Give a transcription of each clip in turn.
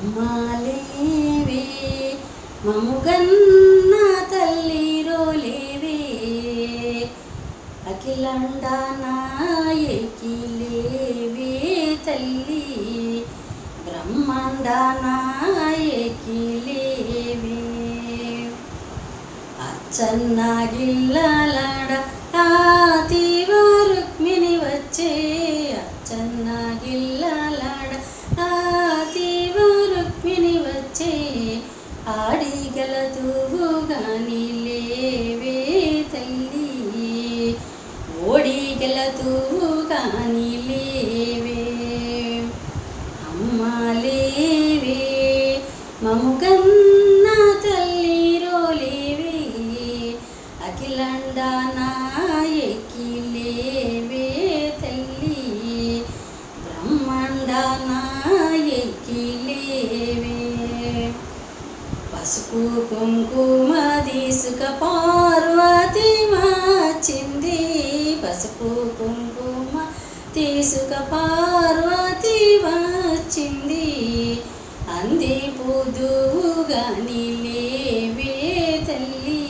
అమ్మాలేవే? మముగన్న తల్లి రోలేవే? అఖిలండ నాయకి తల్లి? బ్రహ్మాండ నాయకి లేవే అమ్మ లేవే మముగన్న తల్లి రోలేవే? అఖిలండ ఎక్కిలేవే తల్లి? బ్రహ్మాండ ఎక్కిలేవే? పసుపు కుంకుమ తీసుక పార్వతి మాచింది పసుపు కుంకుమ తీసుక పార్వతి అంది పూదుగాని లేవే తల్లి.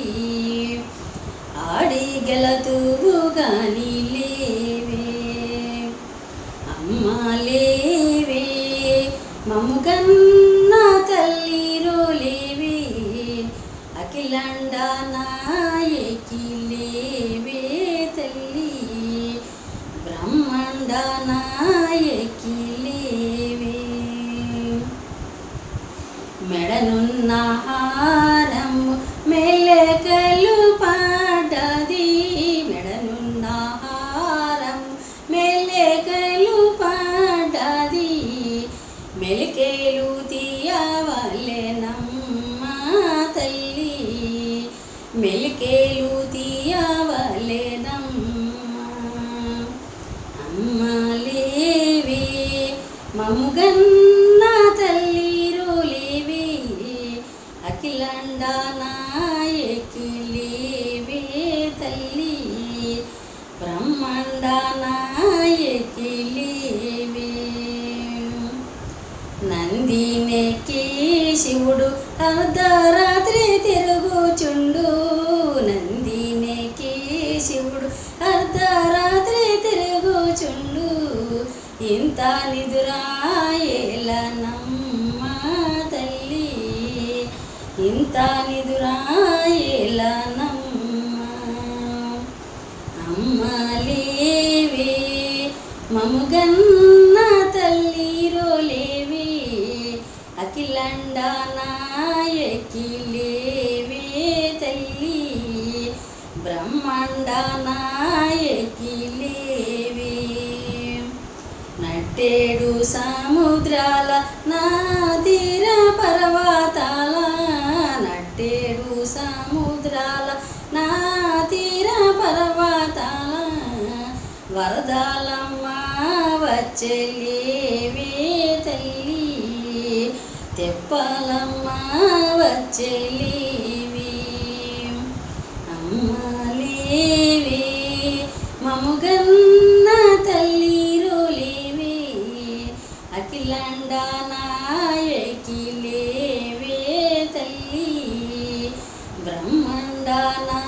ఆడి గెలతుగాని లేవే అమ్మ లేవే మమ్మ మెడనున్న హారము మెలకలు పాడది మెడనున్న హారము మెలకలు పాటది మెలికేలు తీయవలెనమ్మ తల్లి మెలికేలు తీయవలెనమ్మ అమ్మ లేవే మముగన్ అఖిలండ నాయకి లేవే తల్లి బ్రహ్మాండ నాయకి లేవే శివుడు అర్ధరాత్రి తిరుగుచుండు. నందినికి శివుడు అర్ధరాత్రి తిరుగుచుండు. ఇంత నిదురాయేల నమ్మ తల్లి. ఇంత నిదురాయేలనమ్మ. అమ్మ లేవే మముగన్న తల్లి రోలేవే అఖిలండ తల్లి బ్రహ్మాండ నట్టేడు సముద్రాల నా తీర పర్వతాల తీరాల నా తీర పర్వతాల వరదాలమ్మ వచ్చేవే తల్లి. తెప్పాలమ్మ వచ్చేవి అమ్మలేవి మముగన్న తల్లి రోలేవి అఖిలాండా ब्रह्मण्डाना